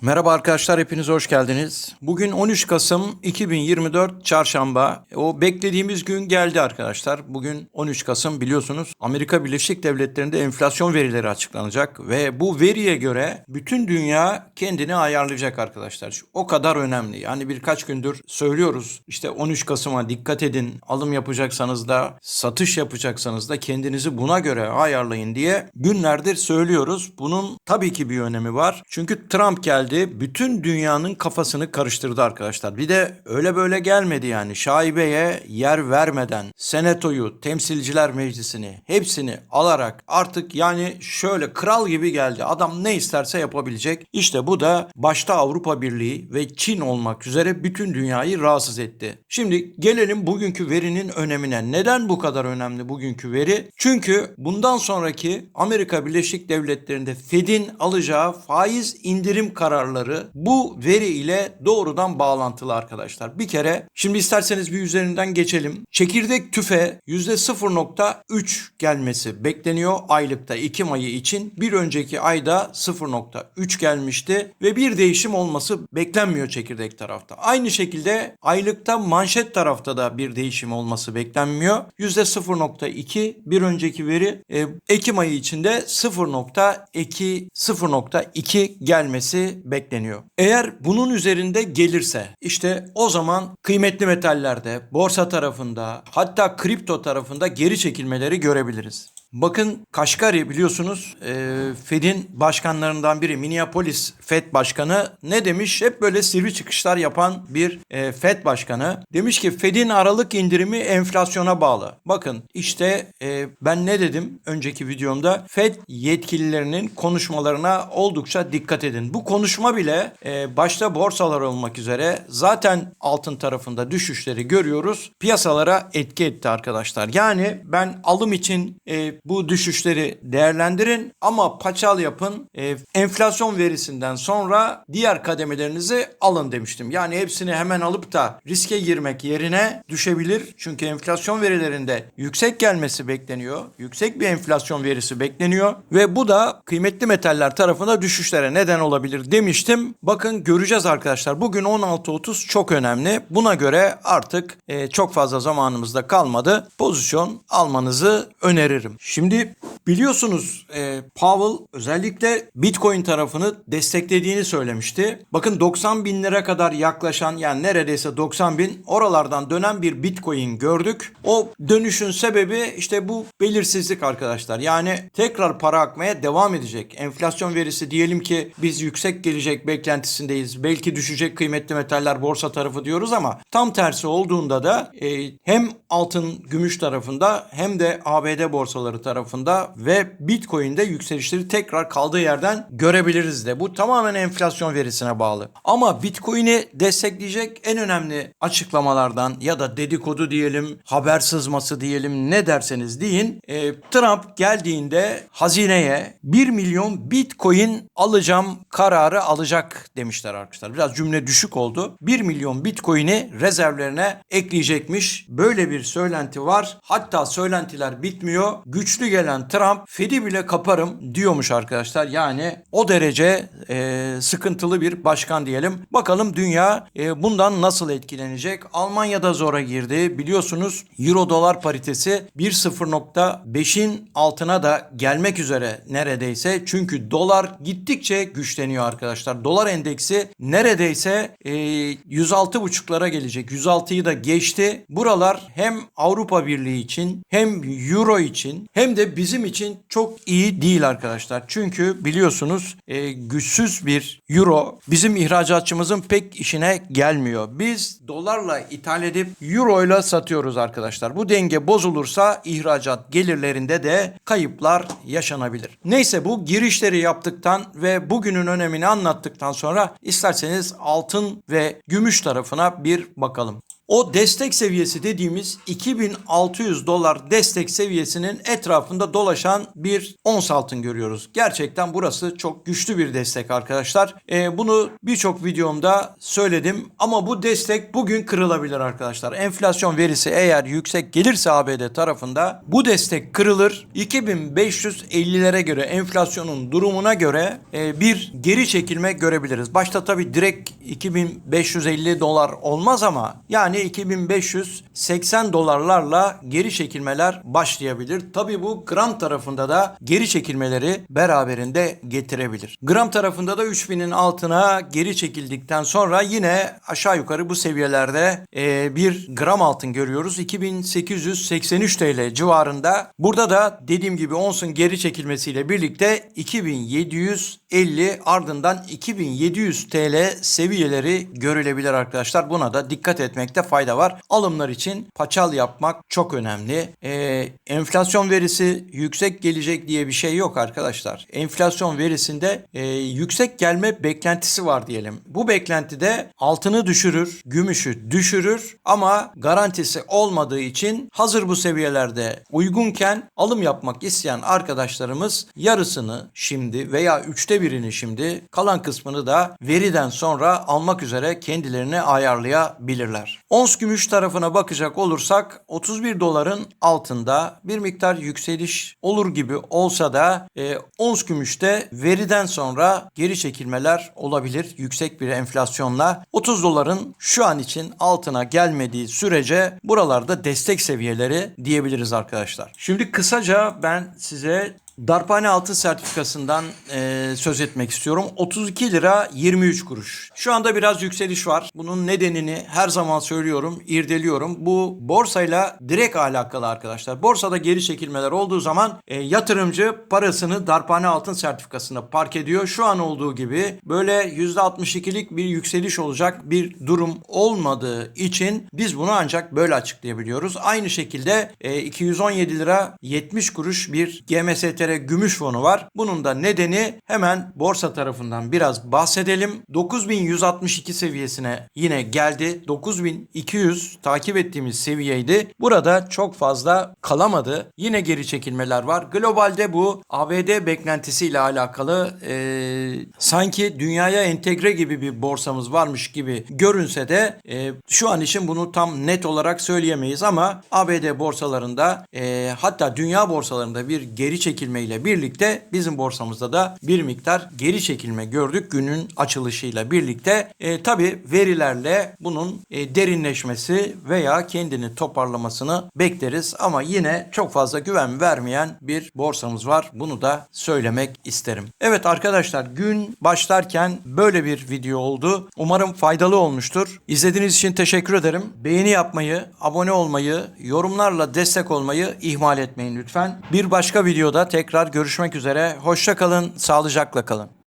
Merhaba arkadaşlar hepiniz hoş geldiniz. Bugün 13 Kasım 2024 Çarşamba. O beklediğimiz gün geldi arkadaşlar. Bugün 13 Kasım biliyorsunuz Amerika Birleşik Devletleri'nde enflasyon verileri açıklanacak ve bu veriye göre bütün dünya kendini ayarlayacak arkadaşlar. O kadar önemli. Yani birkaç gündür söylüyoruz. İşte 13 Kasım'a dikkat edin. Alım yapacaksanız da satış yapacaksanız da kendinizi buna göre ayarlayın diye günlerdir söylüyoruz. Bunun tabii ki bir önemi var. Çünkü Trump geldi bütün dünyanın kafasını karıştırdı arkadaşlar. Bir de öyle böyle gelmedi yani. Şaibeye yer vermeden senatoyu, temsilciler meclisini hepsini alarak artık yani şöyle kral gibi geldi. Adam ne isterse yapabilecek. İşte bu da başta Avrupa Birliği ve Çin olmak üzere bütün dünyayı rahatsız etti. Şimdi gelelim bugünkü verinin önemine. Neden bu kadar önemli bugünkü veri? Çünkü bundan sonraki Amerika Birleşik Devletleri'nde Fed'in alacağı faiz indirim kararları bu veri ile doğrudan bağlantılı arkadaşlar. Bir kere şimdi isterseniz bir üzerinden geçelim. Çekirdek tüfe %0.3 gelmesi bekleniyor aylıkta Ekim ayı için. Bir önceki ayda 0.3 gelmişti ve bir değişim olması beklenmiyor çekirdek tarafta. Aynı şekilde aylıkta manşet tarafta da bir değişim olması beklenmiyor. %0.2 bir önceki veri e, Ekim ayı içinde 0.2 0.2 gelmesi bekleniyor. Eğer bunun üzerinde gelirse işte o zaman kıymetli metallerde, borsa tarafında hatta kripto tarafında geri çekilmeleri görebiliriz. Bakın Kaşkari biliyorsunuz e, Fed'in başkanlarından biri Minneapolis Fed Başkanı ne demiş? Hep böyle sivri çıkışlar yapan bir e, Fed Başkanı. Demiş ki Fed'in aralık indirimi enflasyona bağlı. Bakın işte e, ben ne dedim önceki videomda? Fed yetkililerinin konuşmalarına oldukça dikkat edin. Bu konuşma bile e, başta borsalar olmak üzere zaten altın tarafında düşüşleri görüyoruz. Piyasalara etki etti arkadaşlar. Yani ben alım için e, bu düşüşleri değerlendirin ama paçal yapın. E, enflasyon verisinden sonra diğer kademelerinizi alın demiştim. Yani hepsini hemen alıp da riske girmek yerine düşebilir. Çünkü enflasyon verilerinde yüksek gelmesi bekleniyor. Yüksek bir enflasyon verisi bekleniyor ve bu da kıymetli metaller tarafında düşüşlere neden olabilir demiştim. Bakın göreceğiz arkadaşlar. Bugün 16.30 çok önemli. Buna göre artık e, çok fazla zamanımızda kalmadı. Pozisyon almanızı öneririm. Şimdi biliyorsunuz e, Powell özellikle Bitcoin tarafını desteklediğini söylemişti. Bakın 90 bin lira kadar yaklaşan yani neredeyse 90 bin oralardan dönen bir Bitcoin gördük. O dönüşün sebebi işte bu belirsizlik arkadaşlar. Yani tekrar para akmaya devam edecek. Enflasyon verisi diyelim ki biz yüksek gelecek beklentisindeyiz. Belki düşecek kıymetli metaller borsa tarafı diyoruz ama tam tersi olduğunda da e, hem altın gümüş tarafında hem de ABD borsaları tarafında ve Bitcoin'de yükselişleri tekrar kaldığı yerden görebiliriz de. Bu tamamen enflasyon verisine bağlı. Ama Bitcoin'i destekleyecek en önemli açıklamalardan ya da dedikodu diyelim, haber sızması diyelim ne derseniz deyin. e, Trump geldiğinde hazineye 1 milyon Bitcoin alacağım kararı alacak demişler arkadaşlar. Biraz cümle düşük oldu. 1 milyon Bitcoin'i rezervlerine ekleyecekmiş. Böyle bir söylenti var. Hatta söylentiler bitmiyor. Güçlü gelen Trump Fed'i bile kaparım diyormuş arkadaşlar. Yani o derece e, sıkıntılı bir başkan diyelim. Bakalım dünya e, bundan nasıl etkilenecek? Almanya'da zora girdi. Biliyorsunuz Euro dolar paritesi 1.0.5'in altına da gelmek üzere neredeyse. Çünkü dolar gittikçe güçleniyor arkadaşlar. Dolar endeksi neredeyse e, 106.5'lara gelecek. 106'yı da geçti. Buralar hem Avrupa Birliği için hem Euro için hem de bizim için çok iyi değil arkadaşlar. Çünkü biliyorsunuz e, güçsüz bir Euro bizim ihracatçımızın pek işine gelmiyor. Biz dolarla ithal edip Euro ile satıyoruz arkadaşlar. Bu denge bozulursa ihracat gelirlerinde de kayıplar yaşanabilir. Neyse bu girişleri yaptıktan ve bugünün önemini anlattıktan sonra isterseniz altın ve gümüş tarafına bir bakalım. O destek seviyesi dediğimiz 2600 dolar destek seviyesinin etrafında dolaşan bir ons altın görüyoruz. Gerçekten burası çok güçlü bir destek arkadaşlar. Ee, bunu birçok videomda söyledim ama bu destek bugün kırılabilir arkadaşlar. Enflasyon verisi eğer yüksek gelirse ABD tarafında bu destek kırılır. 2550'lere göre enflasyonun durumuna göre e, bir geri çekilme görebiliriz. Başta tabii direkt 2550 dolar olmaz ama yani 2580 dolarlarla geri çekilmeler başlayabilir. Tabii bu gram tarafında da geri çekilmeleri beraberinde getirebilir. Gram tarafında da 3000'in altına geri çekildikten sonra yine aşağı yukarı bu seviyelerde e, bir gram altın görüyoruz. 2883 TL civarında. Burada da dediğim gibi onsun geri çekilmesiyle birlikte 2750 ardından 2700 TL seviyeleri görülebilir arkadaşlar. Buna da dikkat etmekte fayda var. Alımlar için paçal yapmak çok önemli. Ee, enflasyon verisi yüksek gelecek diye bir şey yok arkadaşlar. Enflasyon verisinde e, yüksek gelme beklentisi var diyelim. Bu beklentide altını düşürür, gümüşü düşürür ama garantisi olmadığı için hazır bu seviyelerde uygunken alım yapmak isteyen arkadaşlarımız yarısını şimdi veya üçte birini şimdi kalan kısmını da veriden sonra almak üzere kendilerini ayarlayabilirler. Ons gümüş tarafına bakacak olursak 31 doların altında bir miktar yükseliş olur gibi olsa da e, ons gümüşte veriden sonra geri çekilmeler olabilir yüksek bir enflasyonla. 30 doların şu an için altına gelmediği sürece buralarda destek seviyeleri diyebiliriz arkadaşlar. Şimdi kısaca ben size Darphane altın sertifikasından e, söz etmek istiyorum. 32 lira 23 kuruş. Şu anda biraz yükseliş var. Bunun nedenini her zaman söylüyorum, irdeliyorum. Bu borsayla direkt alakalı arkadaşlar. Borsada geri çekilmeler olduğu zaman e, yatırımcı parasını darphane altın sertifikasına park ediyor. Şu an olduğu gibi böyle %62'lik bir yükseliş olacak bir durum olmadığı için biz bunu ancak böyle açıklayabiliyoruz. Aynı şekilde e, 217 lira 70 kuruş bir GMST TL gümüş fonu var. Bunun da nedeni hemen borsa tarafından biraz bahsedelim. 9162 seviyesine yine geldi. 9200 takip ettiğimiz seviyeydi. Burada çok fazla kalamadı. Yine geri çekilmeler var. Globalde bu ABD beklentisiyle alakalı e, sanki dünyaya entegre gibi bir borsamız varmış gibi görünse de e, şu an için bunu tam net olarak söyleyemeyiz ama ABD borsalarında e, hatta dünya borsalarında bir geri çekilme ile birlikte bizim borsamızda da bir miktar geri çekilme gördük günün açılışıyla birlikte. E, Tabi verilerle bunun e, derinleşmesi veya kendini toparlamasını bekleriz ama yine çok fazla güven vermeyen bir borsamız var. Bunu da söylemek isterim. Evet arkadaşlar gün başlarken böyle bir video oldu. Umarım faydalı olmuştur. İzlediğiniz için teşekkür ederim. Beğeni yapmayı, abone olmayı, yorumlarla destek olmayı ihmal etmeyin lütfen. Bir başka videoda tekrar görüşmek üzere. Hoşça kalın, sağlıcakla kalın.